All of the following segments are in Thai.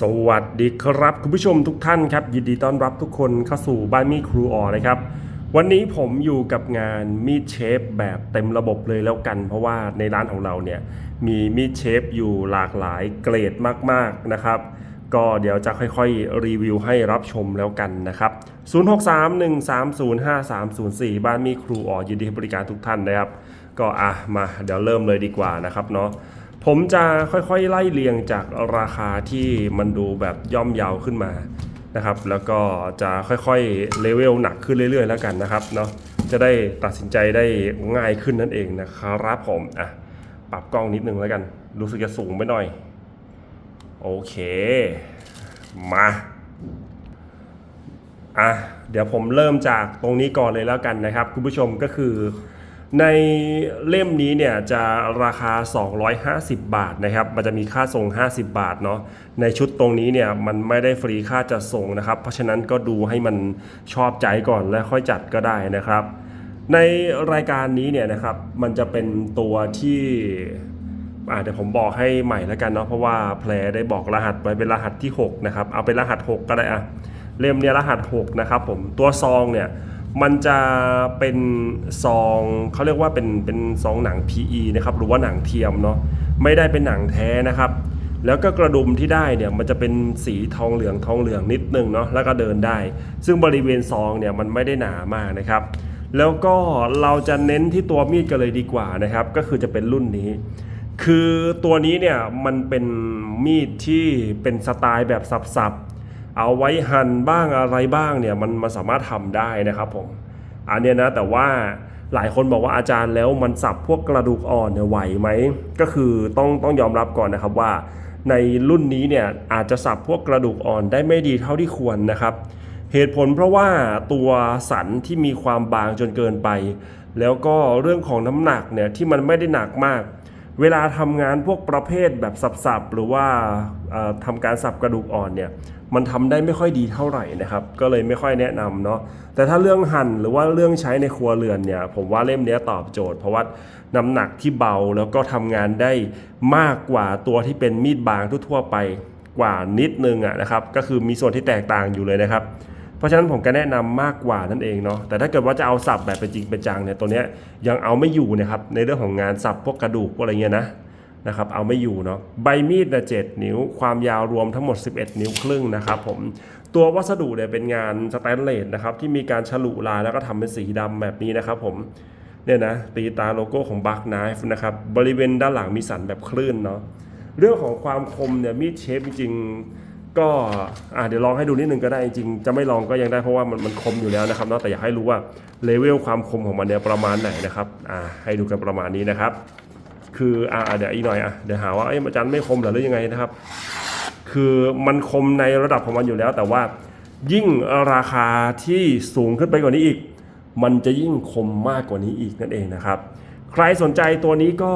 สวัสดีครับ คุณผู้ชมทุกท่านครับ ยินดีต้อนรับทุกคนเข้าสู่บ้านมีครูออนะครับ วันนี้ผมอยู่กับงานมีดเชฟแบบเต็มระบบเลยแล้วกัน เพราะว่าในร้านของเราเนี่ยมีมีดเชฟอยู่หลากหลายเกรดมากๆนะครับ ก็เดี๋ยวจะค่อยๆ รีวิวให้รับชมแล้วกันนะครับ 0631305304 บ้านมีครูออยินดีให้บริการทุกท่านนะครับ ก็อะมาเดี๋ยวเริ่มเลยดีกว่านะครับเนาะ ผมจะค่อยๆไล่เรียงจากราคาที่มันดูแบบย่อมเยาวขึ้นมานะครับแล้วก็จะค่อยๆเลเวลหนักขึ้นเรื่อยๆ แล้วกันนะครับเนาะจะได้ตัดสินใจได้ง่ายขึ้นนั่นเองนะครับผมอะปรับกล้องนิดนึงแล้วกัน รู้สึกจะสูงไปหน่อย โอเค มาอะเดี๋ยวผมเริ่มจากตรงนี้ก่อนเลยแล้วกันนะครับ คุณผู้ชมก็คือ ในเล่มนี้เนี่ยจะราคา 250 บาทนะครับ มันจะมีค่าส่ง 50 บาทเนาะ ในชุดตรงนี้เนี่ยมันไม่ได้ฟรีค่าจัดส่งนะครับ เพราะฉะนั้นก็ดูให้มันชอบใจก่อนแล้วค่อยจัดก็ได้นะครับ ในรายการนี้เนี่ยนะครับมันจะเป็นตัวที่อาเดี๋ยวผมบอกให้ใหม่แล้วกันเนาะเพราะว่าแพรได้บอกรหัสไว้เป็นรหัสที่ 6 นะครับ เอาเป็นรหัส 6 ก็ได้อะเล่มเนี่ยรหัส 6 นะครับผมตัวซองเนี่ย มันจะเป็นซองเขาเรียกว่าเป็นเป็นซองหนัง PE นะครับหรือว่าหนังเทียมเนาะไม่ได้เป็นหนังแท้นะครับ แล้วก็กระดุมที่ได้เนี่ยมันจะเป็นสีทองเหลืองทองเหลืองนิดนึงเนาะแล้วก็เดินได้ ซึ่งบริเวณซองเนี่ยมันไม่ได้หนามากนะครับ แล้วก็เราจะเน้นที่ตัวมีดกันเลยดีกว่านะครับ ก็คือจะเป็นรุ่นนี้ คือตัวนี้เนี่ยมันเป็นมีดที่เป็นสไตล์แบบสับๆ เอาไว้หั่นบ้างอะไรบ้างเนี่ยมันมันสามารถทำได้นะครับผมอันเนี้ยนะแต่ว่าหลายคนบอกว่าอาจารย์แล้วมันสับพวกกระดูกอ่อนเนี่ยไหวไหมก็คือต้องต้องยอมรับก่อนนะครับว่า ในรุ่นนี้เนี่ยอาจจะสับพวกกระดูกอ่อนได้ไม่ดีเท่าที่ควรนะครับ เหตุผลเพราะว่าตัวสันที่มีความบางจนเกินไป แล้วก็เรื่องของน้ำหนักเนี่ยที่มันไม่ได้หนักมาก เวลาทำงานพวกประเภทแบบสับๆหรือว่าทำการสับกระดูกอ่อนเนี่ยมันทำได้ไม่ค่อยดีเท่าไหร่นะครับ ก็เลยไม่ค่อยแนะนำเนาะแต่ถ้าเรื่องหั่นหรือว่าเรื่องใช้ในครัวเรือนเนี่ยผมว่าเล่มนี้ตอบโจทย์ เพราะว่าน้ำหนักที่เบาแล้วก็ทำงานได้มากกว่าตัวที่เป็นมีดบางทั่วๆไปกว่านิดนึงอะนะครับ ก็คือมีส่วนที่แตกต่างอยู่เลยนะครับ เพราะฉะนั้นผมก็แนะนำมากกว่านั่นเองเนาะแต่ถ้าเกิดว่าจะเอาสับแบบเป็นจริงเป็นจังเนี่ยตัวเนี้ยยังเอาไม่อยู่นะครับในเรื่องของงานสับพวกกระดูกพวกอะไรเงี้ยนะนะครับเอาไม่อยู่เนาะใบมีดนะเจ็ดนิ้ว ความยาวรวมทั้งหมด 11 นิ้วครึ่งนะครับผมตัววัสดุเนี่ยเป็นงานสแตนเลสนะครับที่มีการฉลุลายแล้วก็ทำเป็นสีดำแบบนี้นะครับผมเนี่ยนะตีตาโลโก้ของบักไนฟ์นะครับบริเวณด้านหลังมีสันแบบคลื่นเนาะเรื่องของความคมเนี่ยมีดเชฟจริงๆ ก็อะเดี๋ยวลองให้ดูนิดนึงก็ได้จริงจะไม่ลองก็ยังได้เพราะว่ามันมันคมอยู่แล้วนะครับเนาะแต่อยากให้รู้ว่าเลเวลความคมของมันเนี่ยประมาณไหนนะครับอ่าให้ดูกันประมาณนี้นะครับ คืออ่าเดี๋ยวอีกหน่อยอะเดี๋ยวหาว่าอ้อาจารย์ไม่คมเหรอหรือยังไงนะครับ คือมันคมในระดับของมันอยู่แล้ว แต่ว่ายิ่งราคาที่สูงขึ้นไปกว่านี้อีก มันจะยิ่งคมมากกว่านี้อีกนั่นเองนะครับใครสนใจตัวนี้ก็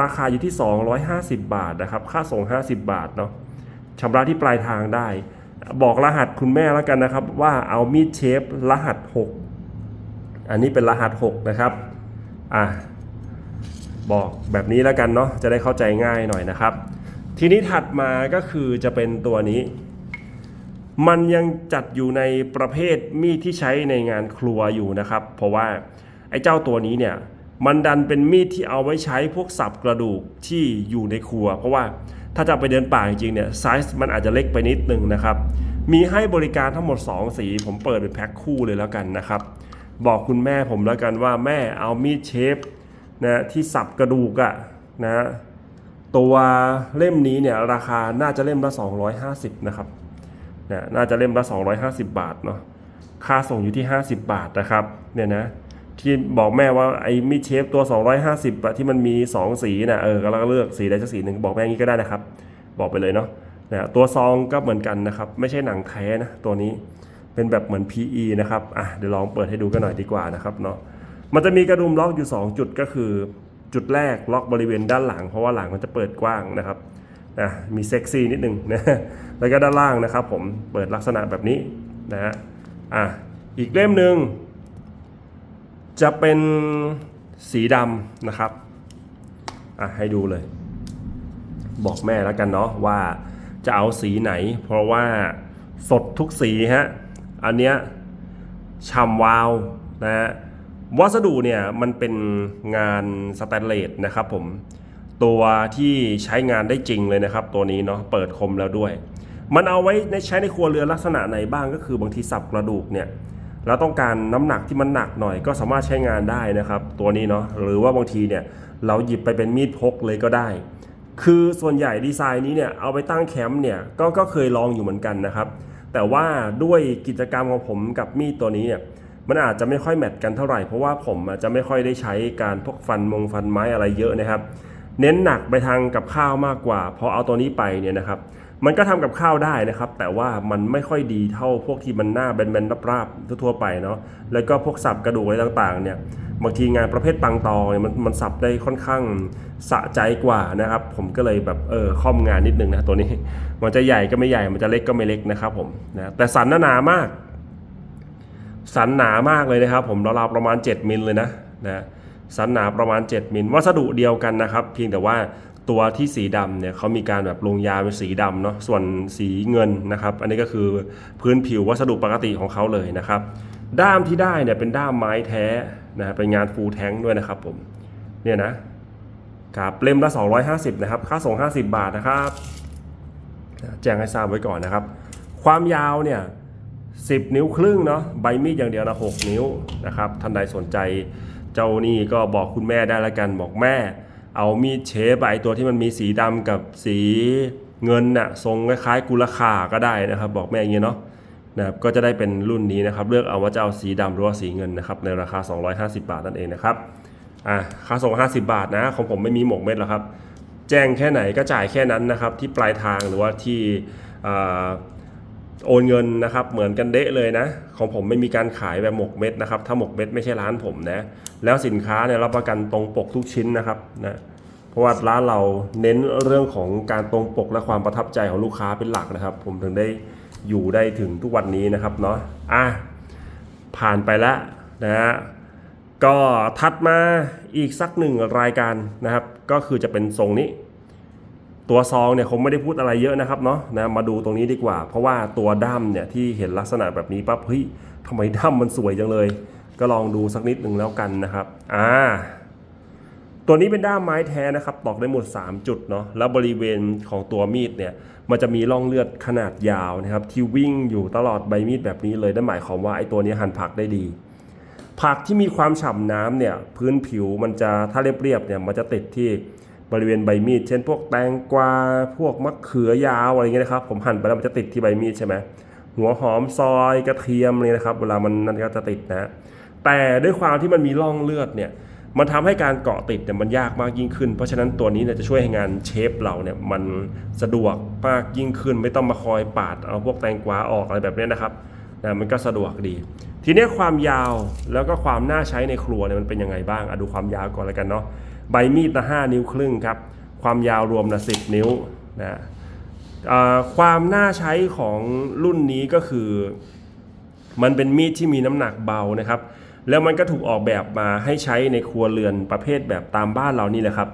ราคาอยู่ที่ 250 บาทนะครับ ค่าส่ง 50 บาทเนาะ ชำระที่ปลายทางได้ บอกรหัสคุณแม่แล้วกันนะครับ ว่าเอามีดเชฟรหัส 6 อันนี้เป็นรหัส 6 นะครับอะบอกแบบนี้แล้วกันเนาะจะได้เข้าใจง่ายหน่อยนะครับ ทีนี้ถัดมาก็คือจะเป็นตัวนี้ มันยังจัดอยู่ในประเภทมีดที่ใช้ในงานครัวอยู่นะครับ เพราะว่าไอ้เจ้าตัวนี้เนี่ยมันดันเป็นมีดที่เอาไว้ใช้พวกสับกระดูกที่อยู่ในครัว เพราะว่า ถ้าจะไปเดินป่าจริงๆเนี่ยไซส์มันอาจจะเล็กไปนิดนึงนะครับ มีให้บริการทั้งหมด 2 สี ผมเปิดเป็นแพ็คคู่เลยแล้วกันนะครับ บอกคุณแม่ผมแล้วกันว่าแม่เอามีดเชฟนะที่สับกระดูกอะนะตัวเล่มนี้เนี่ยราคาน่าจะเล่มละ 250 นะครับนี่ยน่าจะเล่มละ 250 บาทเนาะค่าส่งอยู่ที่ 50 บาทนะครับเนี่ยนะ ที่บอกแม่ว่าไอ้มีเชฟตัว 250อะที่มันมี 2 สีนะเออก็แล้วก็เลือกสีใดสักสีหนึ่งบอกแม่งี้ก็ได้นะครับ บอกไปเลยเนาะนะตัวซองก็เหมือนกันนะครับ ไม่ใช่หนังแท้นะตัวนี้เป็นแบบเหมือน PE นะครับอะเดี๋ยวลองเปิดให้ดูกันหน่อยดีกว่านะครับเนาะมันจะมีกระดุมล็อกอยู่ 2 จุดก็คือ จุดแรกล็อกบริเวณด้านหลัง เพราะว่าหลังมันจะเปิดกว้างนะครับนะมีเซ็กซี่นิดนึงนะแล้วก็ด้านล่างนะครับ ผมเปิดลักษณะแบบนี้นะฮะอะอีกเล่มหนึ่ง จะเป็นสีดำนะครับอะให้ดูเลย บอกแม่แล้วกันเนาะว่าจะเอาสีไหน เพราะว่าสดทุกสีฮะอันเนี้ยฉ่ำวาวนะฮะวัสดุเนี่ยมันเป็นงานสแตนเลสนะครับผมตัวที่ใช้งานได้จริงเลยนะครับ ตัวนี้เนาะเปิดคมแล้วด้วย มันเอาไว้ในใช้ในครัวเรือนลักษณะไหนบ้างก็คือบางทีสับกระดูกเนี่ย เราต้องการน้ำหนักที่มันหนักหน่อยก็สามารถใช้งานได้นะครับ ตัวนี้เนาะหรือว่าบางทีเนี่ยเราหยิบไปเป็นมีดพกเลยก็ได้ คือส่วนใหญ่ดีไซน์นี้เนี่ยเอาไปตั้งแคมป์เนี่ยก็ก็เคยลองอยู่เหมือนกันนะครับ แต่ว่าด้วยกิจกรรมของผมกับมีดตัวนี้เนี่ยมันอาจจะไม่ค่อยแมทกันเท่าไหร่เพราะว่าผมอาจจะไม่ค่อยได้ใช้การพวกฟันมงฟันไม้อะไรเยอะนะครับ เน้นหนักไปทางกับข้าวมากกว่าพอเอาตัวนี้ไปเนี่ยนะครับ มันก็ทำกับข้าวได้นะครับ แต่ว่ามันไม่ค่อยดีเท่าพวกที่มันหน้าแบนๆราบๆทั่วๆไปเนาะแล้วก็พวกสับกระดูกอะไรต่างๆเนี่ยบางทีงานประเภทปังตอเนี่ยมันมันสับได้ค่อนข้างสะใจกว่านะครับ ผมก็เลยแบบเออค่อมงานนิดนึงนะตัวนี้ มันจะใหญ่ก็ไม่ใหญ่มันจะเล็กก็ไม่เล็กนะครับผมนะแต่สันหนามาก สันหนามากเลยนะครับ ผมราวๆประมาณ 7มิลเลยนะนะสันหนาประมาณ 7มิลวัสดุเดียวกันนะครับ เพียงแต่ว่า ตัวที่สีดำเนี่ยเขามีการแบบลงยาเป็นสีดำเนาะส่วนสีเงินนะครับ อันนี้ก็คือพื้นผิววัสดุปกติของเขาเลยนะครับ ด้ามที่ได้เนี่ยเป็นด้ามไม้แท้นะเป็นงานฟูลแท้งด้วยนะครับผมเนี่ยนะครับเล่มละ 250 นะครับ ค่าส่ง 50 บาทนะครับแจ้งให้ทราบไว้ก่อนนะครับ ความยาวเนี่ย10 นิ้วครึ่งเนาะใบมีดอย่างเดียวนะ6นิ้วนะครับท่านใดสนใจเจ้านี่ก็บอกคุณแม่ได้ละกันบอกแม่ เอามีดเชฟไอตัวที่มันมีสีดำกับสีเงินน่ะทรงคล้ายๆกุลคาก็ได้นะครับ บอกแม่อย่างนี้ยเนาะนะครับก็จะได้เป็นรุ่นนี้นะครับ เลือกเอาว่าจะเอาสีดำหรือว่าสีเงินนะครับในราคา 250 บาทนั่นเองนะครับอะค่าส่ง 50 บาทนะของผมไม่มีหมกเม็ดหรอกครับ แจ้งแค่ไหนก็จ่ายแค่นั้นนะครับ ที่ปลายทางหรือว่าที่โอนเงินนะครับ เหมือนกันเดะเลยนะ ของผมไม่มีการขายแบบหมกเม็ดนะครับ ถ้าหมกเม็ดไม่ใช่ร้านผมนะ แล้วสินค้าเนี่ยรับประกันตรงปกทุกชิ้นนะครับนะเพราะว่าร้านเราเน้นเรื่องของการตรงปกและความประทับใจของลูกค้าเป็นหลักนะครับ ผมถึงได้อยู่ได้ถึงทุกวันนี้นะครับเนาะอะผ่านไปแล้วนะฮะก็ถัดมาอีกสักหนึ่งรายการนะครับ ก็คือจะเป็นทรงนี้ ตัวซองเนี่ยคงไม่ได้พูดอะไรเยอะนะครับเนาะนะมาดูตรงนี้ดีกว่า เพราะว่าตัวด้ามเนี่ยที่เห็นลักษณะแบบนี้ปั๊บเฮ้ยทำไมด้ามมันสวยจังเลย ก็ลองดูสักนิดหนึ่งแล้วกันนะครับ อ่า ตัวนี้เป็นด้ามไม้แท้นะครับ ตอกได้หมด 3 จุดเนาะ แล้วบริเวณของตัวมีดเนี่ย มันจะมีร่องเลือดขนาดยาวนะครับ ที่วิ่งอยู่ตลอดใบมีดแบบนี้เลยนั่นหมายความว่าไอ้ตัวนี้หั่นผักได้ดี ผักที่มีความฉ่ำน้ำเนี่ย พื้นผิวมันจะถ้าเรียบๆเนี่ย มันจะติดที่บริเวณใบมีด เช่น พวกแตงกวา พวกมะเขือยาวอะไรเงี้ยนะครับ ผมหั่นไปแล้วมันจะติดที่ใบมีดใช่ไหมหัวหอมซอยกระเทียมเลยนะครับ เวลามันนั่นก็จะติดนะ แต่ด้วยความที่มันมีร่องเลือดเนี่ยมันทำให้การเกาะติดเนี่ยมันยากมากยิ่งขึ้น เพราะฉะนั้นตัวนี้เนี่ยจะช่วยให้งานเชฟเราเนี่ยมันสะดวกมากยิ่งขึ้น ไม่ต้องมาคอยปาดเอาพวกแตงกวาออกอะไรแบบนี้นะครับนะมันก็สะดวกดี ทีนี้ความยาวแล้วก็ความน่าใช้ในครัวเนี่ยมันเป็นยังไงบ้างอดูความยาวก่อนแล้วกันเนาะใบมีดละห้านิ้วครึ่งครับ ความยาวรวมละสิบนิ้วนะความน่าใช้ของรุ่นนี้ก็คือ มันเป็นมีดที่มีน้ำหนักเบานะครับ แล้วมันก็ถูกออกแบบมาให้ใช้ในครัวเรือนประเภทแบบตามบ้านเรานี่แหละครับ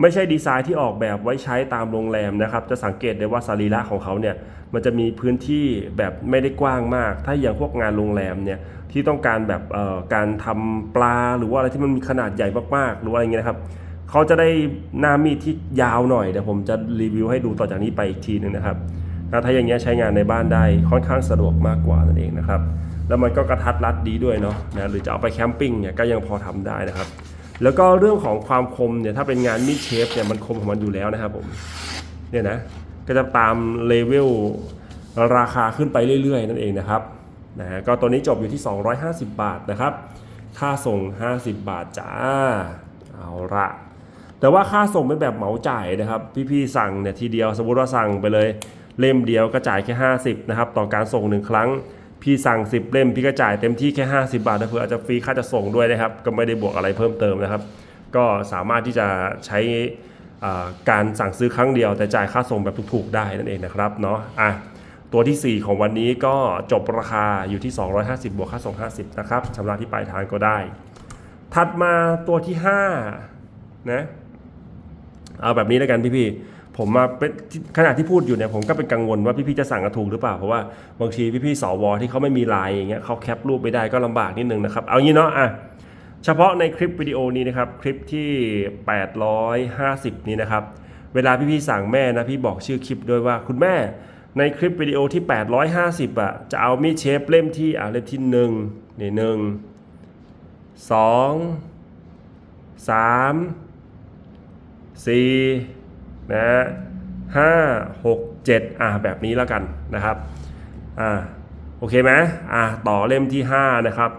ไม่ใช่ดีไซน์ที่ออกแบบไว้ใช้ตามโรงแรมนะครับ จะสังเกตได้ว่าสรีระของเขาเนี่ย มันจะมีพื้นที่แบบไม่ได้กว้างมาก ถ้าอย่างพวกงานโรงแรมเนี่ย ที่ต้องการแบบเอ่อการทำปลาหรือว่าอะไรที่มันมีขนาดใหญ่มากๆ หรืออะไรเงี้ยนะครับ เขาจะได้หน้ามีดที่ยาวหน่อยเดี๋ยวผมจะรีวิวให้ดูต่อจากนี้ไปอีกทีหนึงนะครับถ้าอย่างเงี้ยใช้งานในบ้านได้ค่อนข้างสะดวกมากกว่านั่นเองนะครับ แล้วมันก็กระทัดรัดดีด้วยเนาะนะหรือจะเอาไปแคมปิ้งเนี่ยก็ยังพอทำได้นะครับ แล้วก็เรื่องของความคมเนี่ยถ้าเป็นงานมีดเชฟเนี่ยมันคมของมันอยู่แล้วนะครับผมเนี่ยนะก็จะตามเลเวลราคาขึ้นไปเรื่อยๆ นั่นเองนะครับนะฮะก็ตัวนี้จบอยู่ที่ 250 บาทนะครับ ค่าส่ง 50 บาทจ้าเอาละแต่ว่าค่าส่งเป็นแบบเหมาจ่ายนะครับ พี่ๆสั่งเนี่ยทีเดียวสมมติว่าสั่งไปเลย เล่มเดียวก็จ่ายแค่ 50นะครับต่อการส่งหนึ่งครั้ง พี่สั่ง 10 เล่มพี่ก็จ่ายเต็มที่แค่ 50 บาทนะเพื่ออาจจะฟรีค่าจะส่งด้วยนะครับ ก็ไม่ได้บวกอะไรเพิ่มเติมนะครับ ก็สามารถที่จะใช้การสั่งซื้อครั้งเดียว แต่จ่ายค่าส่งแบบถูกๆได้นั่นเองนะครับเนาะอะตัวที่ 4 ของวันนี้ก็จบราคาอยู่ที่ 250 บวกค่าส่ง 50 นะครับชำระที่ปลายทางก็ได้ ถัดมาตัวที่5นะเอาแบบนี้แล้วกันพี่ๆ ผมมาเป็นขณะที่พูดอยู่เนี่ยผมก็เป็นกังวลว่าพี่ๆจะสั่งกระถูกหรือเปล่า เพราะว่าบางทีพี่ๆสวที่เขาไม่มีไลน์อย่างเงี้ยเขาแคปรูปไม่ได้ก็ลำบากนิดนึงนะครับ เอางี้เนาะอะเฉพาะในคลิปวิดีโอนี้นะครับคลิปที่ 850 นี้นะครับเวลาพี่ๆสั่งแม่นะพี่บอกชื่อคลิปด้วยว่าคุณแม่ในคลิปวิดีโอที่ 850อะจะเอามีดเชฟเล่มที่อะเล่มที่หนึ่งนี่หนึ่งสองสามสี่ นะฮะห้าหกเจ็ดอะแบบนี้แล้วกันนะครับอ่าโอเคไหมอะต่อเล่มที่ 5 นะครับ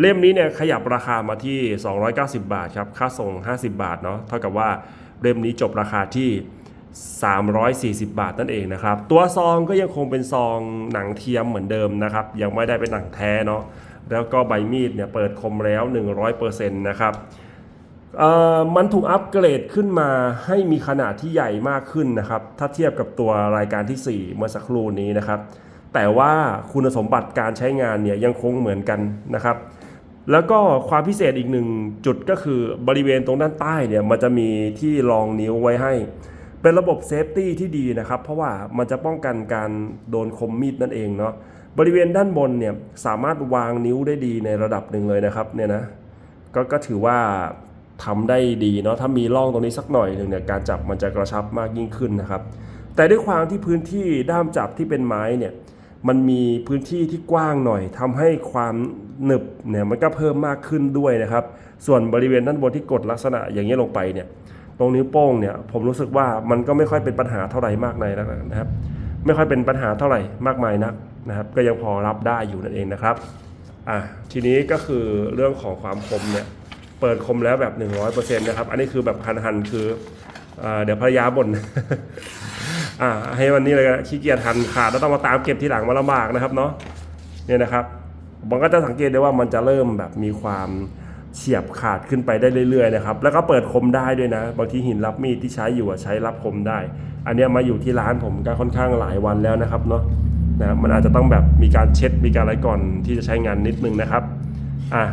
เล่มนี้เนี่ยขยับราคามาที่ 290 บาทครับ ค่าส่ง 50 บาทเนาะเท่ากับว่าเล่มนี้จบราคาที่ 340 บาทนั่นเองนะครับ ตัวซองก็ยังคงเป็นซองหนังเทียมเหมือนเดิมนะครับ ยังไม่ได้เป็นหนังแท้เนาะแล้วก็ใบมีดเนี่ยเปิดคมแล้ว 100%นะครับ มันถูกอัปเกรดขึ้นมาให้มีขนาดที่ใหญ่มากขึ้นนะครับ ถ้าเทียบกับตัวรายการที่ 4 เมื่อสักครู่นี้นะครับ แต่ว่าคุณสมบัติการใช้งานเนี่ยยังคงเหมือนกันนะครับ แล้วก็ความพิเศษอีกหนึ่งจุดก็คือบริเวณตรงด้านใต้เนี่ยมันจะมีที่รองนิ้วไว้ให้ เป็นระบบเซฟตี้ที่ดีนะครับ เพราะว่ามันจะป้องกันการโดนคมมีดนั่นเองเนาะบริเวณด้านบนเนี่ยสามารถวางนิ้วได้ดีในระดับหนึ่งเลยนะครับเนี่ยนะก็ก็ถือว่า ทำได้ดีเนาะถ้ามีร่องตรงนี้สักหน่อยหนึ่งเนี่ยการจับมันจะกระชับมากยิ่งขึ้นนะครับ แต่ด้วยความที่พื้นที่ด้ามจับที่เป็นไม้เนี่ยมันมีพื้นที่ที่กว้างหน่อยทำให้ความหนึบเนี่ยมันก็เพิ่มมากขึ้นด้วยนะครับ ส่วนบริเวณด้านบนที่กดลักษณะอย่างนี้ลงไปเนี่ยตรงนิ้วโป้งเนี่ยผมรู้สึกว่ามันก็ไม่ค่อยเป็นปัญหาเท่าไหร่มากในนะครับ ไม่ค่อยเป็นปัญหาเท่าไหร่มากมายนักนะครับ ก็ยังพอรับได้อยู่นั่นเองนะครับอะทีนี้ก็คือเรื่องของความคมเนี่ย เปิดคมแล้วแบบ 100%นะครับ อันนี้คือแบบหันๆคืออเดี๋ยวภรรยาบ่นอ่าให้วันนี้เลยขี้เกียจหันขาดแล้วต้องมาตามเก็บทีหลังมาลำบากนะครับเนาะเนี่ยนะครับผมก็จะสังเกตได้ว่ามันจะเริ่มแบบมีความเฉียบขาดขึ้นไปได้เรื่อยๆนะครับ แล้วก็เปิดคมได้ด้วยนะ บางทีหินรับมีดที่ใช้อยู่ใช้รับคมได้ อันนี้มาอยู่ที่ร้านผมก็ค่อนข้างหลายวันแล้วนะครับเนาะนะมันอาจจะต้องแบบมีการเช็ดมีการอะไรก่อนที่จะใช้งานนิดนึงนะครับอะ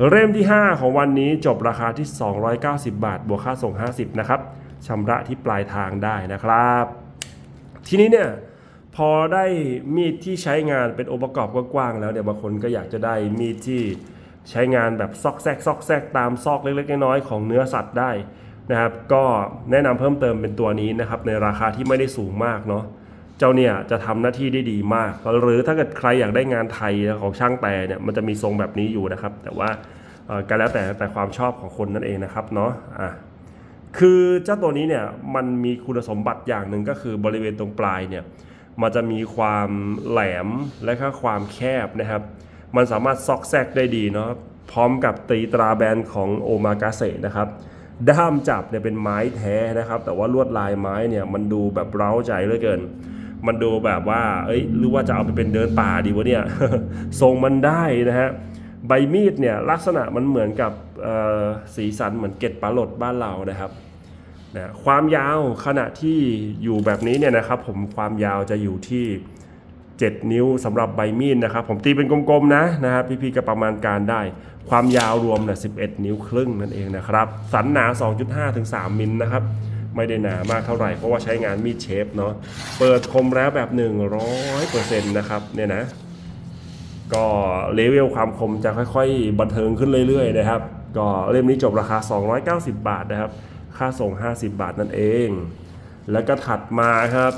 เล่มที่ 5 ของวันนี้จบราคาที่ 290 บาท บวกค่าส่ง 50 นะครับชำระที่ปลายทางได้นะครับ ทีนี้เนี่ยพอได้มีดที่ใช้งานเป็นองค์ประกอบกว้างๆแล้วเนี่ยบางคนก็อยากจะได้มีดที่ใช้งานแบบซอกแซกซอกแซกตามซอกเล็กๆน้อยๆของเนื้อสัตว์ได้นะครับ ก็แนะนำเพิ่มเติมเป็นตัวนี้นะครับในราคาที่ไม่ได้สูงมากเนาะ เจ้าเนี่ยจะทำหน้าที่ได้ดีมาก หรือถ้าเกิดใครอยากได้งานไทยของช่างแต่เนี่ยมันจะมีทรงแบบนี้อยู่นะครับ แต่ว่าก็แล้วแต่แต่ความชอบของคนนั่นเองนะครับเนาะอะคือเจ้าตัวนี้เนี่ยมันมีคุณสมบัติอย่างหนึ่งก็คือบริเวณตรงปลายเนี่ยมันจะมีความแหลมและก็ความแคบนะครับ มันสามารถซอกแซกได้ดีเนาะพร้อมกับตีตราแบรนด์ของโอมากาเซนะครับด้ามจับเนี่ยเป็นไม้แท้นะครับ แต่ว่าลวดลายไม้เนี่ยมันดูแบบเร้าใจเหลือเกิน มันดูแบบว่า เอ้ย หรือว่าจะเอาไปเป็นเดินป่าดีวะเนี่ย ทรงมันได้นะฮะ ใบมีดเนี่ยลักษณะมันเหมือนกับสีสันเหมือนเกล็ดปลาหลดบ้านเรานะครับนะความยาวขณะที่อยู่แบบนี้เนี่ยนะครับ ผมความยาวจะอยู่ที่ 7 นิ้วสำหรับใบมีดนะครับ ผมตีเป็นกลมๆนะนะครับพี่ๆก็ประมาณการได้ ความยาวรวมเนี่ย11 นิ้วครึ่งนั่นเองนะครับ สันหนา 2.5 ถึง 3 มิลนะครับ ไม่ได้หนามากเท่าไหร่ เพราะว่าใช้งานมีดเชฟเนาะเปิดคมแล้วแบบ 100%นะครับเนี่ยนะก็เลเวลความคมจะค่อยๆ บันเทิงขึ้นเรื่อยๆนะครับ ก็เล่มนี้จบราคา 290 บาทนะครับ ค่าส่ง 50 บาทนั่นเอง แล้วก็ถัดมาครับ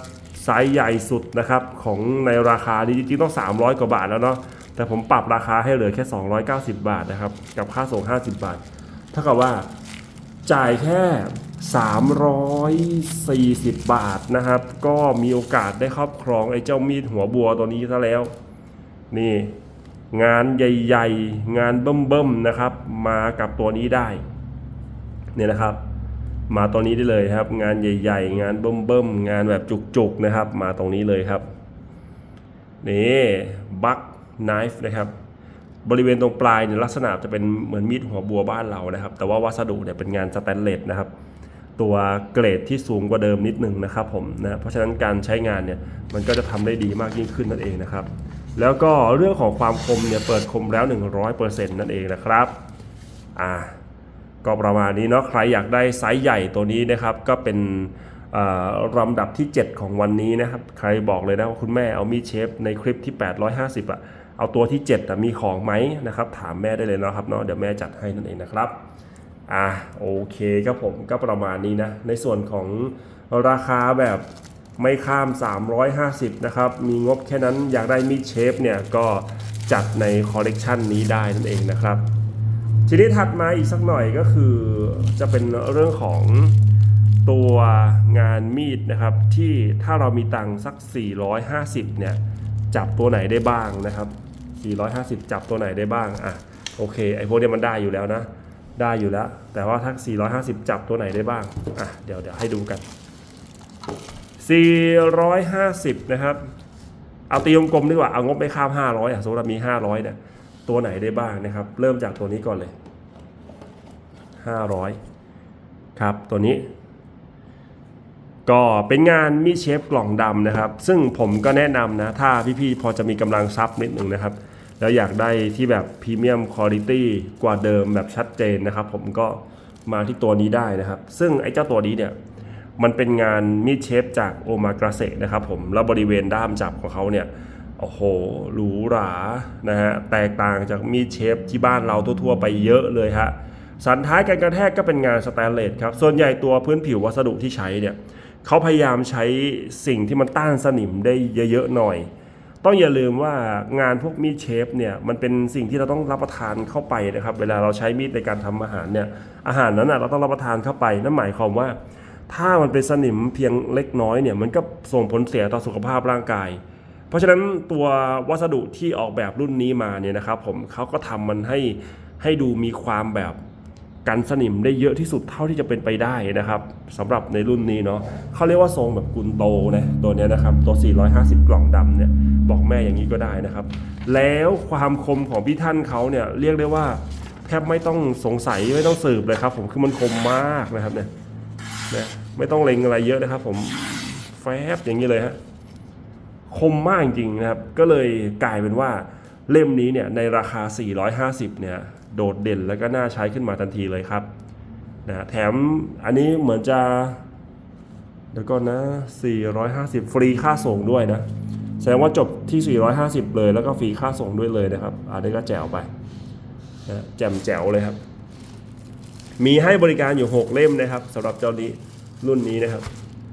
ไซส์ใหญ่สุดนะครับของในราคานี้จริงๆต้อง 300 กว่าบาทแล้วเนาะแต่ผมปรับราคาให้เหลือแค่ 290 บาทนะครับ กับค่าส่ง 50 บาท เท่ากับว่าจ่ายแค่ 340 บาทนะครับ ก็มีโอกาสได้ครอบครองไอ้เจ้ามีดหัวบัวตัวนี้ซะแล้ว นี่ งานใหญ่ๆ งานเบิ่มๆนะครับ มากับตัวนี้ได้ เนี่ยนะครับ มาตัวนี้ได้เลยครับ งานใหญ่ๆ งานเบิ่มๆ งานแบบจุกๆนะครับ มาตรงนี้เลยครับ นี่บัคไนฟ์นะครับบริเวณตรงปลายเนี่ยลักษณะจะเป็นเหมือนมีดหัวบัวบ้านเรานะครับ แต่ว่าวัสดุเนี่ยเป็นงานสแตนเลสนะครับ ตัวเกรดที่สูงกว่าเดิมนิดนึงนะครับผมนะเพราะฉะนั้นการใช้งานเนี่ยมันก็จะทำได้ดีมากยิ่งขึ้นนั่นเองนะครับ แล้วก็เรื่องของความคมเนี่ยเปิดคมแล้ว 100%นั่นเองนะครับอ่าก็ประมาณนี้เนาะใครอยากได้ไซส์ใหญ่ตัวนี้นะครับก็เป็นอ่าลำดับที่ 7 ของวันนี้นะครับ ใครบอกเลยนะว่าคุณแม่เอามีดเชฟในคลิปที่ 850อะเอาตัวที่7อะมีของไหมนะครับ ถามแม่ได้เลยนะครับเนาะเดี๋ยวแม่จัดให้นั่นเองนะครับ อะโอเคครับผมก็ประมาณนี้นะ ในส่วนของราคาแบบไม่ข้าม 350 นะครับ มีงบแค่นั้นอยากได้มีดเชฟเนี่ย ก็จัดในคอลเลกชันนี้ได้นั่นเองนะครับ ทีนี้ถัดมาอีกสักหน่อยก็คือจะเป็นเรื่องของตัวงานมีดนะครับ ที่ถ้าเรามีตังสัก 450 เนี่ย จับตัวไหนได้บ้างนะครับ 450 จับตัวไหนได้บ้างอะโอเคไอ้พวกเนี้ยมันได้อยู่แล้วนะ ได้อยู่แล้ว แต่ว่าถ้า450 จับตัวไหนได้บ้าง อะ เดี๋ยวเดี๋ยวให้ดูกัน 450 นะครับ เอาตีวงกลมดีกว่า เอางบไม่ข้าม 500อะสมมติมี 500 เนี่ย ตัวไหนได้บ้างนะครับ เริ่มจากตัวนี้ก่อนเลย 500 ครับ ตัวนี้ ก็เป็นงานมีเชฟกล่องดำนะครับ ซึ่งผมก็แนะนำนะ ถ้าพี่ๆพอจะมีกำลังทรัพย์นิดหนึ่งนะครับ แล้วอยากได้ที่แบบพรีเมียมคุณภาพกว่าเดิมแบบชัดเจนนะครับ ผมก็มาที่ตัวนี้ได้นะครับ ซึ่งไอ้เจ้าตัวนี้เนี่ยมันเป็นงานมีดเชฟจากโอมากราเซนะครับผมแล้วบริเวณด้ามจับของเขาเนี่ยโอ้โหหรูหรานะฮะแตกต่างจากมีดเชฟที่บ้านเราทั่วๆ ไปเยอะเลยฮะสันท้ายการกระแทกก็เป็นงานสแตนเลสครับส่วนใหญ่ตัวพื้นผิววัสดุที่ใช้เนี่ยเขาพยายามใช้สิ่งที่มันต้านสนิมได้เยอะๆหน่อย ต้องอย่าลืมว่างานพวกมีดเชฟเนี่ยมันเป็นสิ่งที่เราต้องรับประทานเข้าไปนะครับ เวลาเราใช้มีดในการทำอาหารเนี่ยอาหารนั้นเราต้องรับประทานเข้าไปนั่นหมายความว่า ถ้ามันเป็นสนิมเพียงเล็กน้อยเนี่ยมันก็ส่งผลเสียต่อสุขภาพร่างกาย เพราะฉะนั้นตัววัสดุที่ออกแบบรุ่นนี้มาเนี่ยนะครับผมเขาก็ทำมันให้ให้ดูมีความแบบ กันสนิมได้เยอะที่สุดเท่าที่จะเป็นไปได้นะครับสำหรับในรุ่นนี้เนาะเขาเรียกว่าทรงแบบกุนโตนะตัวนี้นะครับตัว 450 กล่องดำเนี่ยบอกแม่อย่างนี้ก็ได้นะครับ แล้วความคมของพี่ท่านเขาเนี่ยเรียกได้ว่าแทบไม่ต้องสงสัยไม่ต้องสืบเลยครับ ผมคือมันคมมากนะครับเนี่ยนะไม่ต้องเล็งอะไรเยอะนะครับ ผมแฟบอย่างนี้เลยฮะคมมากจริงนะครับ ก็เลยกลายเป็นว่าเล่มนี้เนี่ยในราคา 450 เนี่ย โดดเด่นแล้วก็น่าใช้ขึ้นมาทันทีเลยครับนะแถมอันนี้เหมือนจะเดี๋ยวก่อนนะ 450 ฟรีค่าส่งด้วยนะ แสดงว่าจบที่ 450 เลยแล้วก็ฟรีค่าส่งด้วยเลยนะครับอันนี้ก็แจ๋วไปนะแจ่มแจ๋วเลยครับ มีให้บริการอยู่ 6 เล่มนะครับสำหรับเจ้านี้รุ่นนี้นะครับ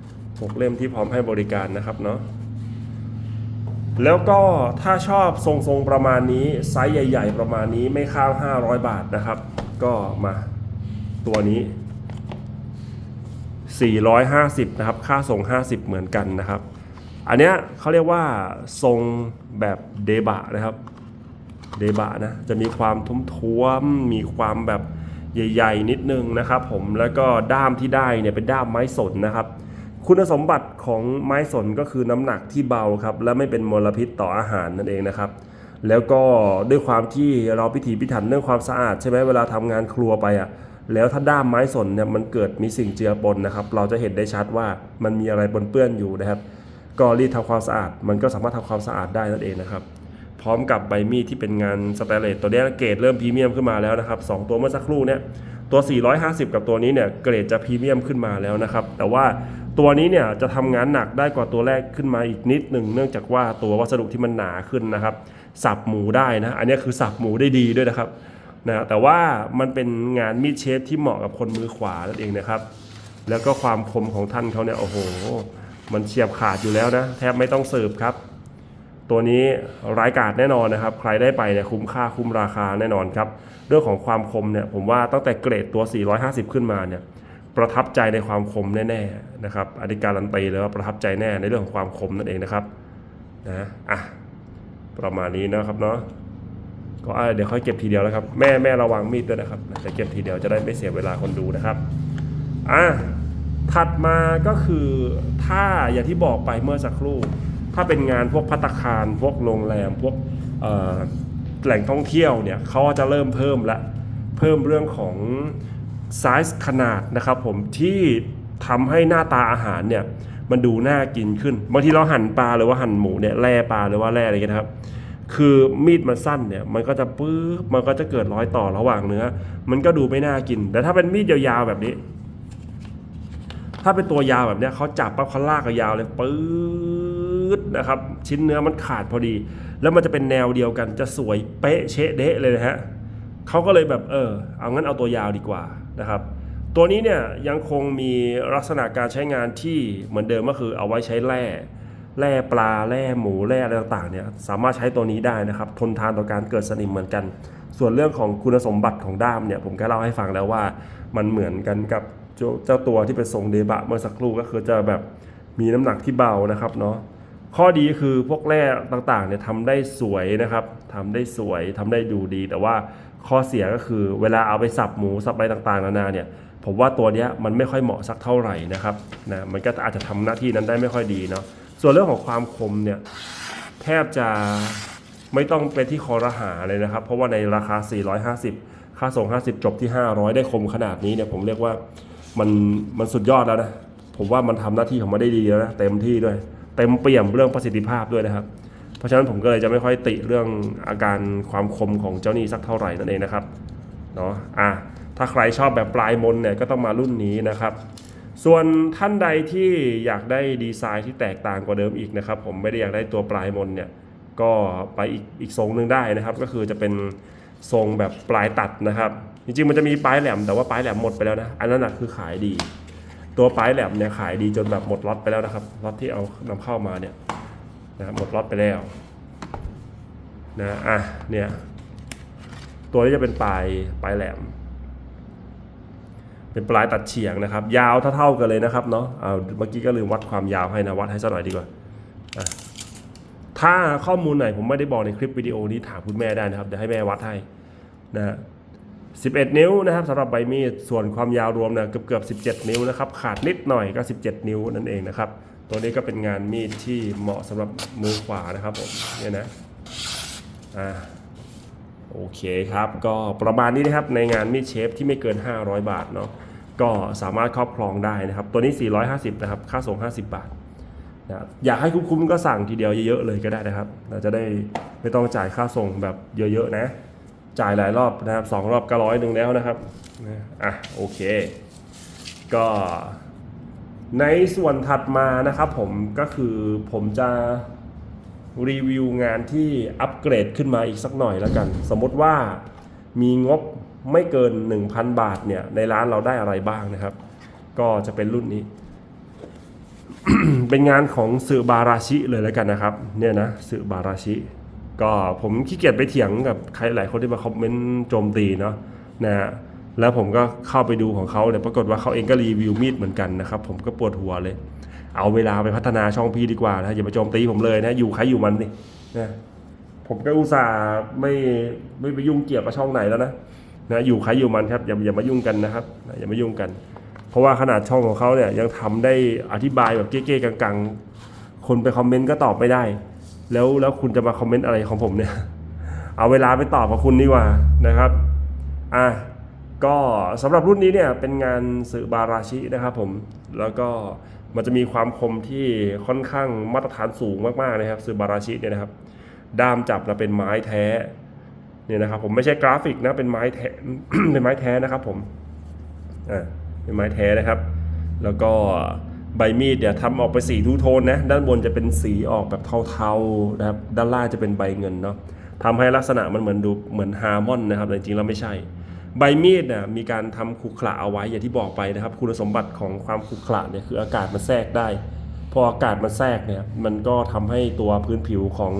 6 เล่มที่พร้อมให้บริการนะครับเนาะ แล้วก็ถ้าชอบทรงๆประมาณนี้ไซส์ใหญ่ ๆ ประมาณนี้ไม่ข้าม500 บาทนะครับ ก็มาตัวนี้ 450 นะครับ ค่าส่ง 50 เหมือนกันนะครับ อันเนี้ยเขาเรียกว่าทรงแบบเดบะนะครับ เดบะนะ จะมีความทุ้มท้วมๆมีความแบบใหญ่ ๆ นิดนึงนะครับผม แล้วก็ด้ามที่ได้เนี่ยเป็นด้ามไม้สนนะครับ คุณสมบัติของไม้สนก็คือน้ำหนักที่เบาครับ และไม่เป็นมลพิษต่ออาหารนั่นเองนะครับ แล้วก็ด้วยความที่เราพิถีพิถันเรื่องความสะอาดใช่ไหมเวลาทำงานครัวไปอะแล้วถ้าด้ามไม้สนเนี่ยมันเกิดมีสิ่งเจือปนนะครับ เราจะเห็นได้ชัดว่ามันมีอะไรปนเปื้อนอยู่นะครับ ก็รีดทำความสะอาด มันก็สามารถทำความสะอาดได้นั่นเองนะครับพร้อมกับใบมีดที่เป็นงานสแตนเลสตัวนี้เกรดเริ่มพรีเมียมขึ้นมาแล้วนะครับสองตัวเมื่อสักครู่เนี่ยตัว 450 กับตัวนี้เนี่ยเกรดจะพรีเมียมขึ้นมาแล้วนะครับ แต่ว่า ตัวนี้เนี่ยจะทำงานหนักได้กว่าตัวแรกขึ้นมาอีกนิดหนึ่งเนื่องจากว่าตัววัสดุที่มันหนาขึ้นนะครับ สับหมูได้นะ อันนี้คือสับหมูได้ดีด้วยนะครับนะแต่ว่ามันเป็นงานมีดเชฟที่เหมาะกับคนมือขวานั่นเองนะครับ แล้วก็ความคมของท่านเขาเนี่ยโอ้โห มันเฉียบขาดอยู่แล้วนะ แทบไม่ต้องเสืบครับ ตัวนี้ร้ายกาจแน่นอนนะครับ ใครได้ไปเนี่ยคุ้มค่าคุ้มราคาแน่นอนครับ เรื่องของความคมเนี่ยผมว่าตั้งแต่เกรดตัว 450 ขึ้นมาเนี่ย ประทับใจในความคมแน่ๆนะครับอธิการันตีเลยว่าประทับใจแน่ในเรื่องของความคมนั่นเองนะครับนะอะประมาณนี้นะครับเนาะก็เดี๋ยวค่อยเก็บทีเดียวแล้วครับ แม่แม่ระวังมีดด้วยนะครับจะเก็บทีเดียวจะได้ไม่เสียเวลาคนดูนะครับอะถัดมาก็คือถ้าอย่างที่บอกไปเมื่อสักครู่ ถ้าเป็นงานพวกพัตคาร พวกโรงแรม พวกแหล่งท่องเที่ยวเนี่ยเขาจะเริ่มเพิ่มละเพิ่มเรื่องของ ไซส์ขนาดนะครับผมที่ทำให้หน้าตาอาหารเนี่ยมันดูน่ากินขึ้นบางทีเราหั่นปลาหรือว่าหั่นหมูเนี่ยแล่ปลาหรือว่าแล่อะไรกันครับ คือมีดมันสั้นเนี่ยมันก็จะปื๊บมันก็จะเกิดรอยต่อระหว่างเนื้อ มันก็ดูไม่น่ากิน แต่ถ้าเป็นมีดยาวๆแบบนี้ ถ้าเป็นตัวยาวแบบเนี้ยเขาจับปั๊บเขาลากยาวเลยปื๊ดนะครับ ชิ้นเนื้อมันขาดพอดี แล้วมันจะเป็นแนวเดียวกันจะสวยเป๊ะเชะเดะเลยนะฮะเขาก็เลยแบบเออเอางั้นเอาตัวยาวดีกว่า นะครับ ตัวนี้เนี่ยยังคงมีลักษณะการใช้งานที่เหมือนเดิมก็คือเอาไว้ใช้แร่แร่ปลาแร่หมูแร่อะไรต่างๆเนี่ยสามารถใช้ตัวนี้ได้นะครับ ทนทานต่อการเกิดสนิมเหมือนกัน ส่วนเรื่องของคุณสมบัติของด้ามเนี่ยผมก็เล่าให้ฟังแล้วว่ามันเหมือนกันกับเจ้าตัวที่เป็นทรงเดบะเมื่อสักครู่ก็คือจะแบบมีน้ำหนักที่เบานะครับเนาะข้อดีคือพวกแร่ต่างๆเนี่ยทำได้สวยนะครับทำได้สวยทำได้ดูดี แต่ว่า ข้อเสียก็คือเวลาเอาไปสับหมูสับอะไรต่างๆนานาเนี่ยผมว่าตัวนี้มันไม่ค่อยเหมาะสักเท่าไหร่นะครับนะมันก็อาจจะทำหน้าที่นั้นได้ไม่ค่อยดีเนาะส่วนเรื่องของความคมเนี่ยแทบจะไม่ต้องเป็นที่คอรหาเลยนะครับ เพราะว่าในราคา 450 ค่าส่ง 50 จบที่ 500 ได้คมขนาดนี้เนี่ยผมเรียกว่ามันมันสุดยอดแล้วนะ ผมว่ามันทำหน้าที่ของมันได้ดีแล้วนะเต็มที่ด้วย เต็มเปี่ยมเรื่องประสิทธิภาพด้วยนะครับ เพราะฉะนั้นผมก็เลยจะไม่ค่อยติเรื่องอาการความคมของเจ้านี่สักเท่าไหร่นั่นเองนะครับเนาะอะถ้าใครชอบแบบปลายมนเนี่ยก็ต้องมารุ่นนี้นะครับส่วนท่านใดที่อยากได้ดีไซน์ที่แตกต่างกว่าเดิมอีกนะครับ ผมไม่ได้อยากได้ตัวปลายมนเนี่ยก็ไปอีกอีกทรงหนึ่งได้นะครับ ก็คือจะเป็นทรงแบบปลายตัดนะครับ จริงๆมันจะมีปลายแหลมแต่ว่าปลายแหลมหมดไปแล้วนะอันนั้นนะคือขายดี ตัวปลายแหลมเนี่ยขายดีจนแบบหมดล็อตไปแล้วนะครับล็อตที่เอานำเข้ามาเนี่ย นะหมดล็อตไปแล้วนะอะเนี่ยตัวนี้จะเป็นปลายปลายแหลม เป็นปลายตัดเฉียงนะครับ ยาวเท่าๆกันเลยนะครับเนาะเอาเมื่อกี้ก็ลืมวัดความยาวให้นะวัดให้สักหน่อยดีกว่าถ้าข้อมูลไหนผมไม่ได้บอกในคลิปวิดีโอนี้ถามคุณแม่ได้นะครับเดี๋ยวให้แม่วัดให้นะฮะ11 นิ้วนะครับสำหรับใบมีดส่วนความยาวรวมเนี่ยเกือบเกือบ17 นิ้วนะครับขาดนิดหน่อยก็ 17 นิ้วนั่นเองนะครับ ตัวนี้ก็เป็นงานมีดที่เหมาะสำหรับมือขวานะครับผมเนี่ยนะอ่าโอเคครับ ก็ประมาณนี้นะครับในงานมีดเชฟที่ไม่เกิน 500 บาทเนาะก็สามารถครอบครองได้นะครับ ตัวนี้ 450 นะครับ ค่าส่ง 50 บาทนะอยากให้คุ้มๆก็สั่งทีเดียวเยอะๆเลยก็ได้นะครับ เราจะได้ไม่ต้องจ่ายค่าส่งแบบเยอะๆนะ จ่ายหลายรอบนะครับสองรอบก็ร้อยหนึ่งแล้วนะครับนะอะโอเค ก็ ในส่วนถัดมานะครับผมก็คือผมจะรีวิวงานที่อัปเกรดขึ้นมาอีกสักหน่อยแล้วกัน สมมติว่ามีงบไม่เกิน 1,000 บาทเนี่ย ในร้านเราได้อะไรบ้างนะครับ ก็จะเป็นรุ่นนี้ เป็นงานของสึบาราชิเลยแล้วกันนะครับ เนี่ยนะสึบาราชิ ก็ผมขี้เกียจไปเถียงกับใครหลายคนที่มาคอมเมนต์โจมตีเนาะนะฮะ แล้วผมก็เข้าไปดูของเขาเนี่ยปรากฏว่าเขาเองก็รีวิวมีดเหมือนกันนะครับ ผมก็ปวดหัวเลย เอาเวลาไปพัฒนาช่องพี่ดีกว่านะอย่ามาโจมตีผมเลยนะอยู่ใครอยู่มันดินะผมก็อุตส่าห์ไม่ไม่ไปยุ่งเกี่ยวกับช่องไหนแล้วนะนะอยู่ใครอยู่มันครับอย่าอย่ามายุ่งกันนะครับนะอย่ามายุ่งกัน เพราะว่าขนาดช่องของเขาเนี่ยยังทำได้อธิบายแบบเก๊ๆกังๆ คนไปคอมเมนต์ก็ตอบไม่ได้ แล้วแล้วคุณจะมาคอมเมนต์อะไรของผมเนี่ยเอาเวลาไปตอบกับคุณดีกว่านะครับ อะ ก็สำหรับรุ่นนี้เนี่ยเป็นงานสื่อบาราชินะครับผมแล้วก็มันจะมีความคมที่ค่อนข้างมาตรฐานสูงมากๆนะครับสื่อบาราชิเนี่ยนะครับด้ามจับเราเป็นไม้แท้เนี่ยนะครับผมไม่ใช่กราฟิกนะเป็นไม้แท้เป็นไม้แท้นะครับผมอ่าเป็นไม้แท้นะครับ แล้วก็ใบมีดเนี่ยทำออกไปสีทูโทนนะด้านบนจะเป็นสีออกแบบเทาๆนะครับด้านล่างจะเป็นใบเงินเนาะทำให้ลักษณะมันเหมือนดูเหมือนฮาร์มอนนะครับแต่จริงๆแล้วไม่ใช่ ใบมีดเนี่ยมีการทำขรุขระเอาไว้อย่างที่บอกไปนะครับ คุณสมบัติของความขรุขระเนี่ยคืออากาศมันแทรกได้ พออากาศมันแทรกเนี่ยมันก็ทำให้ตัวพื้นผิวของ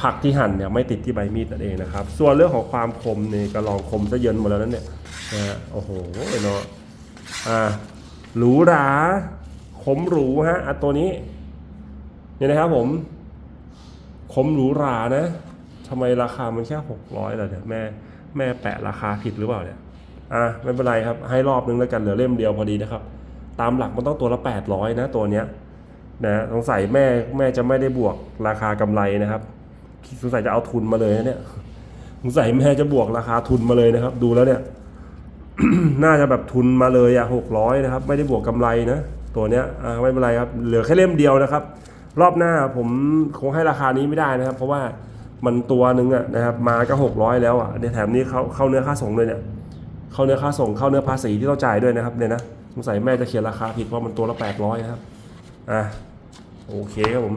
ผักที่หั่นเนี่ยไม่ติดที่ใบมีดนั่นเองนะครับ ส่วนเรื่องของความคมเนี่ยก็ลองคมซะเยินหมดแล้วนั่นเนี่ยนะฮะโอ้โหเนาะอ่าหรูหราคมหรูฮะอะตัวนี้เนี่ยนะครับผมคมหรูหรานะทำไมราคามันแค่หกร้อยล่ะเนี่ยแม่ แม่แปะราคาผิดหรือเปล่าเนี่ยอะไม่เป็นไรครับ ให้รอบนึงแล้วกันเหลือเล่มเดียวพอดีนะครับ ตามหลักมันต้องตัวละ 800 นะตัวเนี้ยนะสงสัยแม่แม่จะไม่ได้บวกราคากำไรนะครับสงสัยจะเอาทุนมาเลยนะเนี่ยสงสัยแม่จะบวกราคาทุนมาเลยนะครับ ดูแล้วเนี่ยน่าจะแบบทุนมาเลยอะหกร้อยนะครับ ไม่ได้บวกกำไรนะตัวเนี้ยอ่าไม่เป็นไรครับ เหลือแค่เล่มเดียวนะครับ รอบหน้าผมคงให้ราคานี้ไม่ได้นะครับ เพราะว่า มันตัวหนึ่งอะนะครับมาก็หกร้อยแล้วอะในแถมนี้เขาเข้าเนื้อค่าส่งเลยเนี่ยเข้าเนื้อค่าส่งเข้าเนื้อภาษีที่ต้องจ่ายด้วยนะครับเนี่ยนะสงสัยแม่จะเขียนราคาผิดเพราะมันตัวละ800นะครับอะโอเคครับผม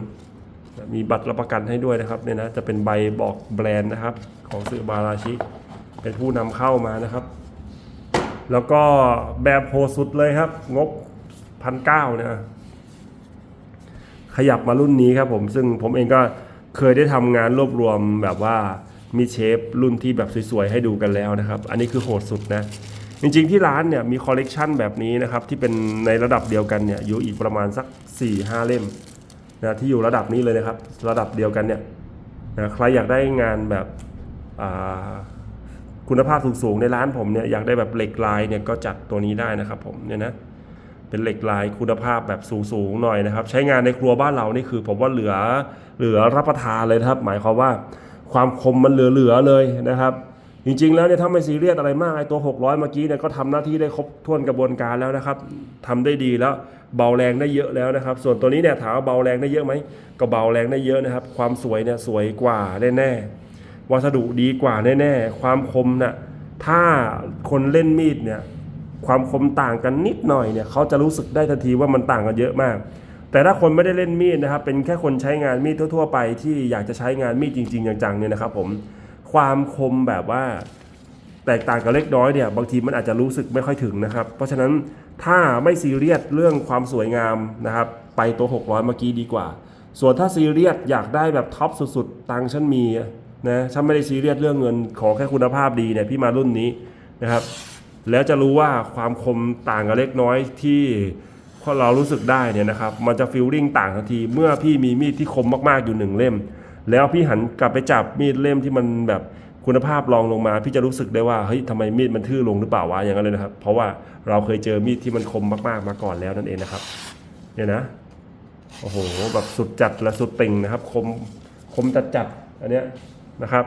มีบัตรรับประกันให้ด้วยนะครับเนี่ยนะจะเป็นใบบอกแบรนด์นะครับ ของสื่อบาราชิ เป็นผู้นำเข้ามานะครับ แล้วก็แบบโหสุดเลยครับ งบพันเก้าเนี่ยขยับมารุ่นนี้ครับผมซึ่งผมเองก็ เคยได้ทำงานรวบรวมแบบว่ามีเชฟรุ่นที่แบบสวยๆให้ดูกันแล้วนะครับ อันนี้คือโหดสุดนะ จริงๆที่ร้านเนี่ยมีคอลเลกชันแบบนี้นะครับ ที่เป็นในระดับเดียวกันเนี่ยอยู่อีกประมาณสัก 4-5 เล่มนะที่อยู่ระดับนี้เลยนะครับ ระดับเดียวกันเนี่ยนะใครอยากได้งานแบบคุณภาพสูงๆในร้านผมเนี่ยอยากได้แบบเหล็กลายเนี่ยก็จัดตัวนี้ได้นะครับผมเนี่ยนะ เป็นเหล็กลายคุณภาพแบบสูงๆหน่อยนะครับ ใช้งานในครัวบ้านเรานี่คือ ผมว่าเหลือเหลือรับประทานเลยครับ หมายความว่าความคมมันเหลือๆเลยนะครับ จริงๆแล้วเนี่ยถ้าไม่ซีเรียสอะไรมากไอ้ตัว 600 เมื่อกี้เนี่ยก็ทำหน้าที่ได้ครบถ้วนกระบวนการแล้วนะครับทำได้ดีแล้วเบาแรงได้เยอะแล้วนะครับ ส่วนตัวนี้เนี่ยถามว่าเบาแรงได้เยอะไหมก็เบาแรงได้เยอะนะครับ ความสวยเนี่ยสวยกว่าแน่ๆวัสดุดีกว่าแน่ๆความคมน่ะถ้าคนเล่นมีดเนี่ย ความคมต่างกันนิดหน่อยเนี่ยเขาจะรู้สึกได้ทันทีว่ามันต่างกันเยอะมาก แต่ถ้าคนไม่ได้เล่นมีดนะครับ เป็นแค่คนใช้งานมีดทั่ว ๆ ไปที่อยากจะใช้งานมีดจริงๆจังๆเนี่ยนะครับผมความคมแบบว่าแตกต่างกันเล็กน้อยเนี่ยบางทีมันอาจจะรู้สึกไม่ค่อยถึงนะครับ เพราะฉะนั้นถ้าไม่ซีเรียสเรื่องความสวยงามนะครับ ไปตัว 600 เมื่อกี้ดีกว่า ส่วนถ้าซีเรียสอยากได้แบบท็อปสุดๆ ตังฉันมีนะฉันไม่ได้ซีเรียสเรื่องเงินขอแค่คุณภาพดีเนี่ยพี่มารุ่นนี้นะครับ แล้วจะรู้ว่าความคมต่างกันเล็กน้อยที่เรารู้สึกได้เนี่ยนะครับ มันจะฟิลลิ่งต่างทันที เมื่อพี่มีมีดที่คมมากๆอยู่หนึ่งเล่ม แล้วพี่หันกลับไปจับมีดเล่มที่มันแบบคุณภาพรองลงมา พี่จะรู้สึกได้ว่าเฮ้ยทำไมมีดมันทื่อลงหรือเปล่าวะอย่างนั้นเลยนะครับ เพราะว่าเราเคยเจอมีดที่มันคมมากๆมาก่อนแล้วนั่นเองนะครับ เนี่ยนะโอ้โหแบบสุดจัดและสุดติ่งนะครับ คมคมจัดจัดอันเนี้ยนะครับ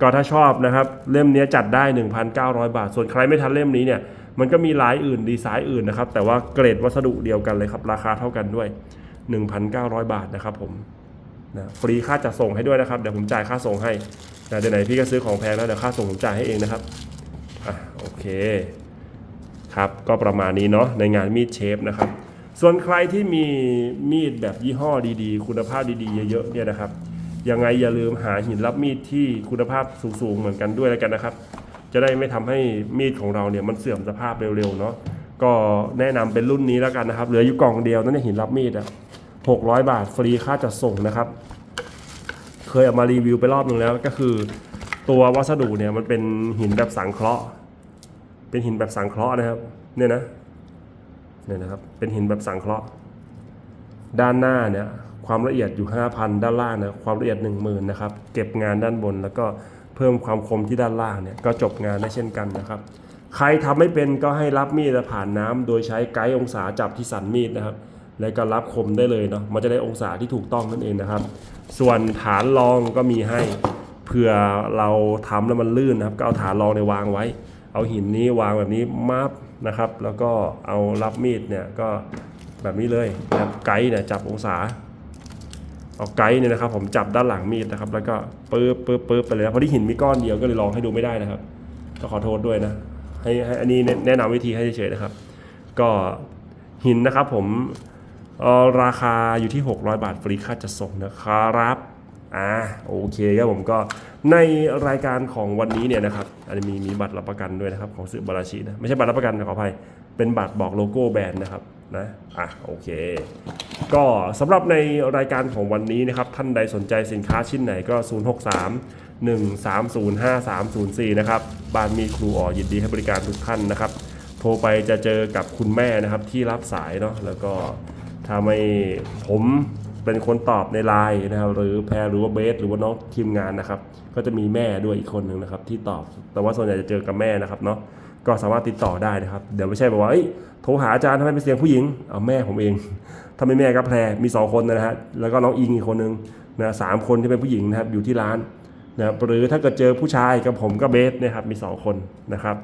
ก็ถ้าชอบนะครับเล่มนี้จัดได้ 1,900 บาท ส่วนใครไม่ทันเล่มนี้เนี่ยมันก็มีลายอื่นดีไซน์อื่นนะครับ แต่ว่าเกรดวัสดุเดียวกันเลยครับ ราคาเท่ากันด้วย 1,900 บาทนะครับผมนะฟรีค่าจัดส่งให้ด้วยนะครับ เดี๋ยวผมจ่ายค่าส่งให้นะเดี๋ยวไหนพี่ก็ซื้อของแพงแล้วเดี๋ยวค่าส่งผมจ่ายให้เองนะครับอะโอเคครับก็ประมาณนี้เนาะในงานมีดเชฟนะครับ ส่วนใครที่มีมีดแบบยี่ห้อดีๆ คุณภาพดีๆ เยอะๆเนี่ยนะครับ ยังไงอย่าลืมหาหินรับมีดที่คุณภาพสูงๆเหมือนกันด้วยแล้วกันนะครับ จะได้ไม่ทำให้มีดของเราเนี่ยมันเสื่อมสภาพเร็วๆเนาะก็แนะนำเป็นรุ่นนี้แล้วกันนะครับเหลืออยู่กล่องเดียวนั่นเองหินรับมีดอะ600บาทฟรีค่าจัดส่งนะครับ เคยเอามารีวิวไปรอบหนึ่งแล้วก็คือ ตัววัสดุเนี่ยมันเป็นหินแบบสังเคราะห์ เป็นหินแบบสังเคราะห์นะครับ เนี่ยนะเนี่ยนะครับเป็นหินแบบสังเคราะห์ ด้านหน้าเนี่ย ความละเอียดอยู่ 5,000 ด้านล่างนี่ยความละเอียด 10,000นะครับเก็บงานด้านบนแล้วก็เพิ่มความคมที่ด้านล่างเนี่ยก็จบงานได้เช่นกันนะครับ ใครทำไม่เป็นก็ให้รับมีดผ่านน้ำโดยใช้ไกด์องศาจับที่สันมีดนะครับ แล้วก็รับคมได้เลยเนาะมันจะได้องศาที่ถูกต้องนั่นเองนะครับ ส่วนฐานรองก็มีให้เผื่อเราทำแล้วมันลื่นนะครับ ก็เอาฐานรองในยวางไว้ เอาหินนี้วางแบบนี้มับนะครับ แล้วก็เอารับมีดเนี่ยก็แบบนี้เลยนะครับไกด์เนี่ยจับองศา เอาไกด์เนี่ยนะครับ ผมจับด้านหลังมีดนะครับ แล้วก็ปึ๊บปึ๊บปึ๊บไปเลยนะเพราะที่หินมีก้อนเดียวก็เลยลองให้ดูไม่ได้นะครับ ก็ขอโทษด้วยนะให้ให้อันนี้แนะนำวิธีให้เฉยๆนะครับ ก็หินนะครับผมราคาอยู่ที่ 600 บาทฟรีค่าจัดส่งนะครับ อ่าโอเคครับผมก็ในรายการของวันนี้เนี่ยนะครับอันนี้มีมีบัตรรับประกันด้วยนะครับของซื้อบาราชินะไม่ใช่บัตรรับประกันขออภัยเป็นบัตรบอกโลโก้แบรนด์นะครับนะอะโอเค ก็สำหรับในรายการของวันนี้นะครับท่านใดสนใจสินค้าชิ้นไหนก็ 063 1305304 นะครับ บ้านมีครูอ๋อยินดีให้บริการทุกท่านนะครับ โทรไปจะเจอกับคุณแม่นะครับที่รับสายเนาะ แล้วก็ถ้าไม่ผม เป็นคนตอบในไลน์นะครับ หรือแพรหรือว่าเบสหรือว่าน้องทีมงานนะครับ ก็จะมีแม่ด้วยอีกคนหนึ่งนะครับ ที่ตอบแต่ว่าส่วนใหญ่จะเจอกับแม่นะครับเนาะก็สามารถติดต่อได้นะครับ เดี๋ยวไม่ใช่แบบว่าเอ้โทรหาอาจารย์ทำไมเป็นเสียงผู้หญิงเอาแม่ผมเองถ้าไม่แม่ก็แพรมีสองคนนะฮะแล้วก็น้องอิงอีกคนหนึ่งนะสามคนที่เป็นผู้หญิงนะครับอยู่ที่ร้านนะครับหรือถ้าเกิดเจอผู้ชายกับผมก็เบสนะครับมีสองคนนะครับ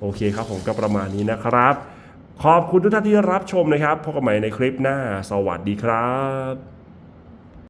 โอเคครับผมก็ประมาณนี้นะครับ ขอบคุณทุกท่านที่รับชมนะครับพบกันใหม่ในคลิปหน้า สวัสดีครับ